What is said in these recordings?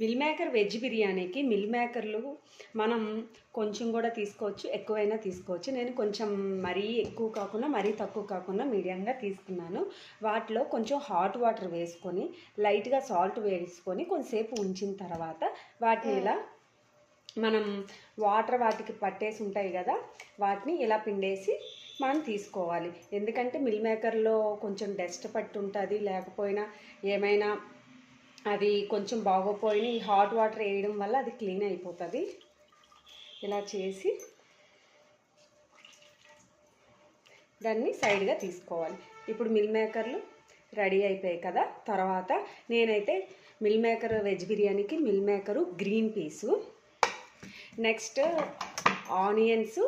Mill maker veg బిర్యానీకి meal మేకర్లు మనం కొంచెం కూడా తీసుకోవచ్చు ఎక్కువైనా తీసుకోవచ్చు. నేను కొంచెం మరీ ఎక్కువ కాకుండా మరీ తక్కువ కాకుండా మీడియంగా తీసుకున్నాను. వాటిలో కొంచెం హాట్ వాటర్ వేసుకొని లైట్గా సాల్ట్ వేసుకొని కొంతసేపు ఉంచిన తర్వాత వాటిని ఇలా మనం వాటర్ వాటికి పట్టేసి ఉంటాయి కదా వాటిని ఇలా పిండేసి మనం తీసుకోవాలి. ఎందుకంటే మిల్ మేకర్లో కొంచెం డస్ట్ పట్టి ఉంటుంది లేకపోయినా ఏమైనా అది కొంచెం బాగోపోయిన ఈ హాట్ వాటర్ వేయడం వల్ల అది క్లీన్ అయిపోతుంది. ఇలా చేసి దాన్ని సైడ్గా తీసుకోవాలి. ఇప్పుడు మిల్ మేకర్లు రెడీ అయిపోయాయి కదా. తర్వాత నేనైతే మిల్ మేకర్ వెజ్ బిర్యానీకి meal maker green peas next onions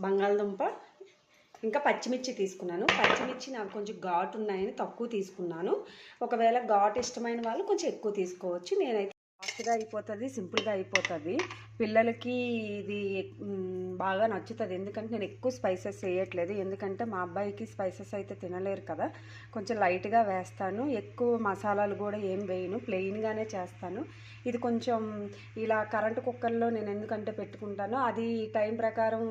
బంగాళదుంప ఇంకా పచ్చిమిర్చి తీసుకున్నాను. పచ్చిమిర్చి నాకు కొంచెం ఘాటు ఉన్నాయని తక్కువ తీసుకున్నాను. ఒకవేళ ఘాటు ఇష్టమైన వాళ్ళు కొంచెం ఎక్కువ తీసుకోవచ్చు. నేనైతే ఫాస్ట్గా అయిపోతుంది సింపుల్గా అయిపోతుంది. పిల్లలకి ఇది బాగా నచ్చుతుంది. ఎందుకంటే నేను ఎక్కువ స్పైసెస్ వేయట్లేదు. ఎందుకంటే మా అబ్బాయికి స్పైసెస్ అయితే తినలేరు కదా. కొంచెం లైట్గా వేస్తాను. ఎక్కువ మసాలాలు కూడా ఏం వేయను. ప్లెయిన్గానే చేస్తాను. ఇది కొంచెం ఇలా కరెంటు కుక్కర్లో నేను ఎందుకంటే పెట్టుకుంటానో అది టైం ప్రకారం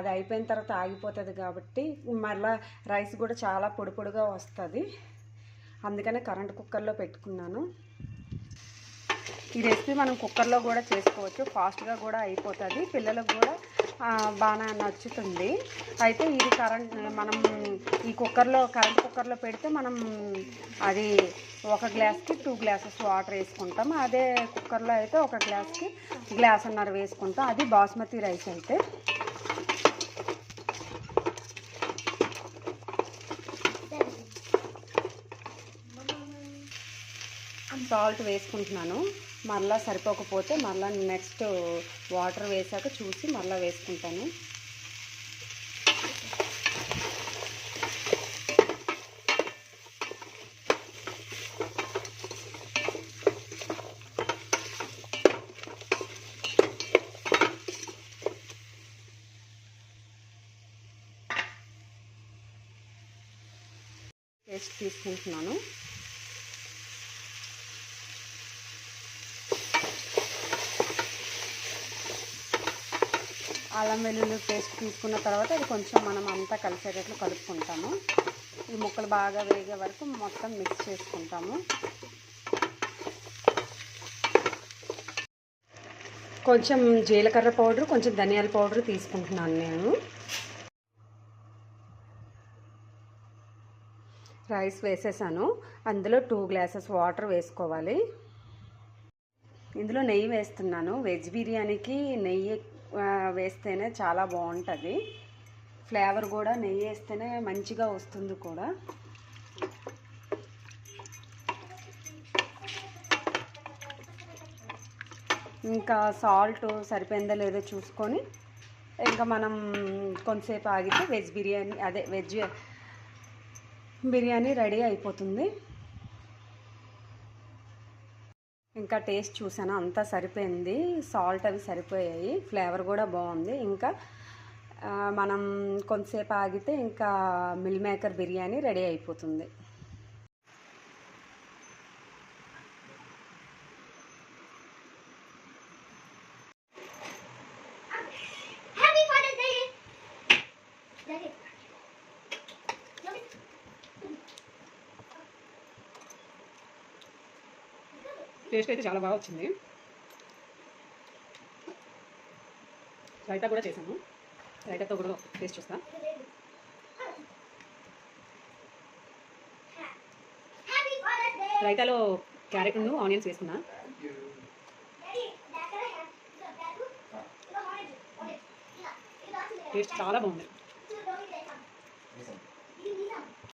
అది అయిపోయిన తర్వాత ఆగిపోతుంది కాబట్టి మళ్ళీ రైస్ కూడా చాలా పొడి పొడిగా వస్తుంది. అందుకనే కరెంట్ కుక్కర్లో పెట్టుకున్నాను. ఈ రెసిపీ మనం కుక్కర్లో కూడా చేసుకోవచ్చు. ఫాస్ట్గా కూడా అయిపోతుంది. పిల్లలకు కూడా బాగా నచ్చుతుంది. అయితే ఇది కరెంట్ మనం ఈ కుక్కర్లో కరెంట్ కుక్కర్లో పెడితే మనం అది ఒక గ్లాస్కి టూ గ్లాసెస్ వాటర్ వేసుకుంటాం. అదే కుక్కర్లో అయితే ఒక గ్లాస్కి గ్లాస్ అన్నర వేసుకుంటాం. అది బాస్మతి రైస్ అయితే. సాల్ట్ వేసుకుంటున్నాను. మళ్ళీ సరిపోకపోతే మళ్ళీ నెక్స్ట్ వాటర్ వేసాక చూసి మళ్ళీ వేసుకుంటాను. పేస్ట్ తీసుకుంటున్నాను. అల్లం వెల్లుల్లి పేస్ట్ తీసుకున్న తర్వాత అది కొంచెం మనం అంతా కలిసేటట్లు కలుపుకుంటాము. ఈ ముక్కలు బాగా వేగే వరకు మొత్తం మిక్స్ చేసుకుంటాము. కొంచెం జీలకర్ర పౌడర్ కొంచెం ధనియాల పౌడర్ తీసుకుంటున్నాను నేను. రైస్ వేసేసాను. అందులో టూ గ్లాసెస్ వాటర్ వేసుకోవాలి. ఇందులో నెయ్యి వేస్తున్నాను. వెజ్ బిర్యానీకి నెయ్యి వేస్తేనే చాలా బాగుంటుంది. ఫ్లేవర్ కూడా నెయ్యి వేస్తేనే మంచిగా వస్తుంది కూడా. ఇంకా సాల్ట్ సరిపోయిందో లేదో చూసుకొని ఇంకా మనం కొంతసేపు ఆగితే వెజ్ బిర్యానీ అదే వెజ్ బిర్యానీ రెడీ అయిపోతుంది. ఇంకా టేస్ట్ చూసాను అంతా సరిపోయింది. సాల్ట్ అవి సరిపోయాయి. ఫ్లేవర్ కూడా బాగుంది. ఇంకా మనం కొంతసేపు ఆగితే ఇంకా మిల్ మేకర్ బిర్యానీ రెడీ అయిపోతుంది. టేస్ట్ అయితే చాలా బాగా వచ్చింది. రైతా కూడా చేసాము రైతాతో కూడా టేస్ట్ చూస్తా. రైతాలో క్యారెట్ ఉండు ఆనియన్స్ వేసుకున్నా. టేస్ట్ చాలా బాగుంది.